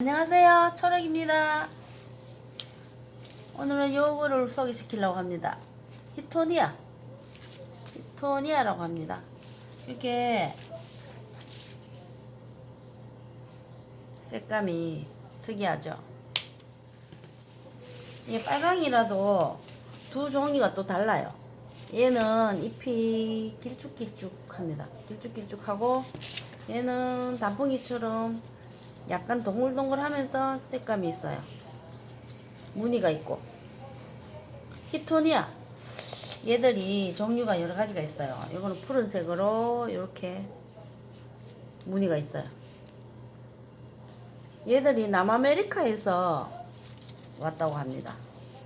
안녕하세요. 초록입니다. 오늘은 요거를 소개시키려고 합니다. 히토니아. 히토니아라고 합니다. 이게 색감이 특이하죠. 이게 빨강이라도 두 종이가 또 달라요. 얘는 잎이 길쭉길쭉합니다. 길쭉길쭉하고 얘는 단풍이처럼 약간 동글동글하면서 색감이 있어요. 무늬가 있고 히토니아 얘들이 종류가 여러 가지가 있어요. 이거는 푸른색으로 이렇게 무늬가 있어요. 얘들이 남아메리카에서 왔다고 합니다.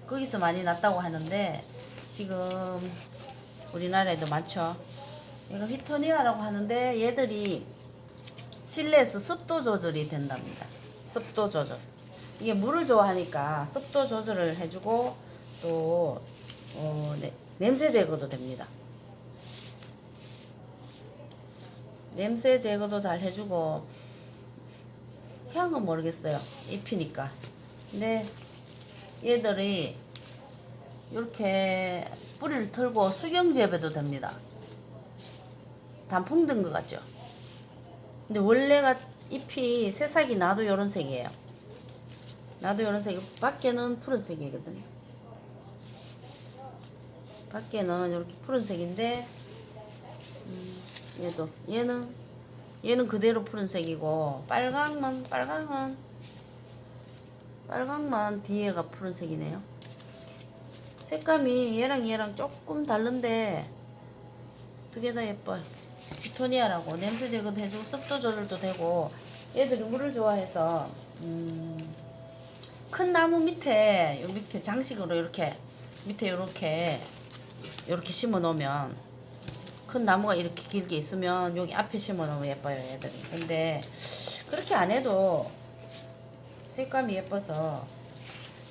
거기서 많이 났다고 하는데 지금 우리나라에도 많죠. 이거 히토니아라고 하는데 얘들이 실내에서 습도 조절이 된답니다. 습도 조절. 이게 물을 좋아하니까 습도 조절을 해주고 또 어, 네, 냄새 제거도 됩니다. 냄새 제거도 잘 해주고 향은 모르겠어요. 잎이니까. 근데 얘들이 이렇게 뿌리를 털고 수경 재배도 됩니다. 단풍 든 것 같죠? 근데 원래가 잎이 새싹이 나도 요런 색이에요. 나도 요런 색. 밖에는 푸른색이거든요. 밖에는 이렇게 푸른색인데 음, 얘도 얘는 얘는 그대로 푸른색이고 빨강만 빨강은 빨강만 뒤에가 푸른색이네요. 색감이 얘랑 얘랑 조금 다른데 두 개 다 예뻐요. 비토니아라고 냄새 제거도 해주고 습도 조절도 되고 얘들이 물을 좋아해서 음, 큰 나무 밑에 요 밑에 장식으로 이렇게 밑에 이렇게 이렇게 심어 놓으면 큰 나무가 이렇게 길게 있으면 여기 앞에 심어 놓으면 예뻐요 얘들이. 근데 그렇게 안 해도 색감이 예뻐서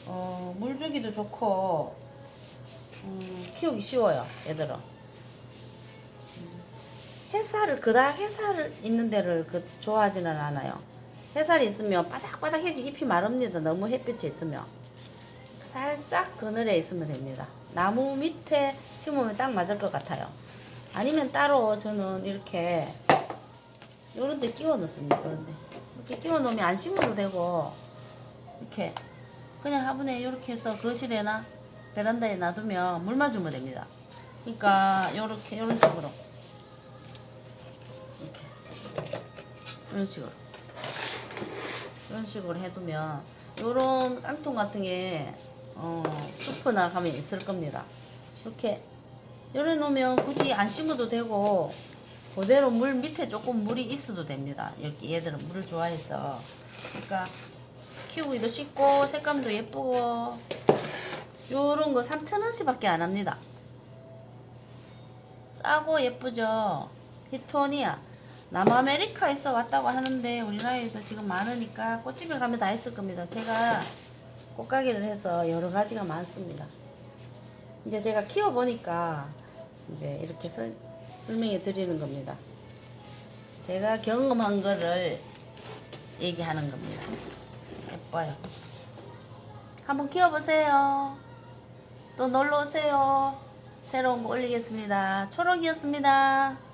어, 물 주기도 좋고 음, 키우기 쉬워요 얘들은 햇살을 그닥 햇살 있는 데를 그 좋아하지는 않아요. 햇살이 있으면 바닥바닥해지 잎이 마릅니다. 너무 햇빛에 있으면 살짝 그늘에 있으면 됩니다. 나무 밑에 심으면 딱 맞을 것 같아요. 아니면 따로 저는 이렇게 요런 데 끼워 넣습니다. 요런 데 이렇게 끼워 놓으면 안 심어도 되고 이렇게 그냥 화분에 이렇게 해서 거실에나 베란다에 놔두면 물 맞으면 됩니다. 그러니까 요렇게 요런 식으로 이런 식으로. 이런 식으로 해두면 요런 깡통 같은 게 어, 숲이나 가면 있을 겁니다. 이렇게 요래 놓으면 굳이 안 심어도 되고 그대로 물 밑에 조금 물이 있어도 됩니다. 여기 얘들은 물을 좋아해서. 그러니까 키우기도 쉽고 색감도 예쁘고 요런 거 3,000원씩 밖에 안 합니다. 싸고 예쁘죠? 히토니아 남아메리카에서 왔다고 하는데 우리나라에도 지금 많으니까 꽃집에 가면 다 있을 겁니다. 제가 꽃가게를 해서 여러 가지가 많습니다. 이제 제가 키워보니까 이제 이렇게 설, 설명해 드리는 겁니다. 제가 경험한 거를 얘기하는 겁니다. 예뻐요. 한번 키워보세요. 또 놀러 오세요. 새로운 거 올리겠습니다. 초록이었습니다.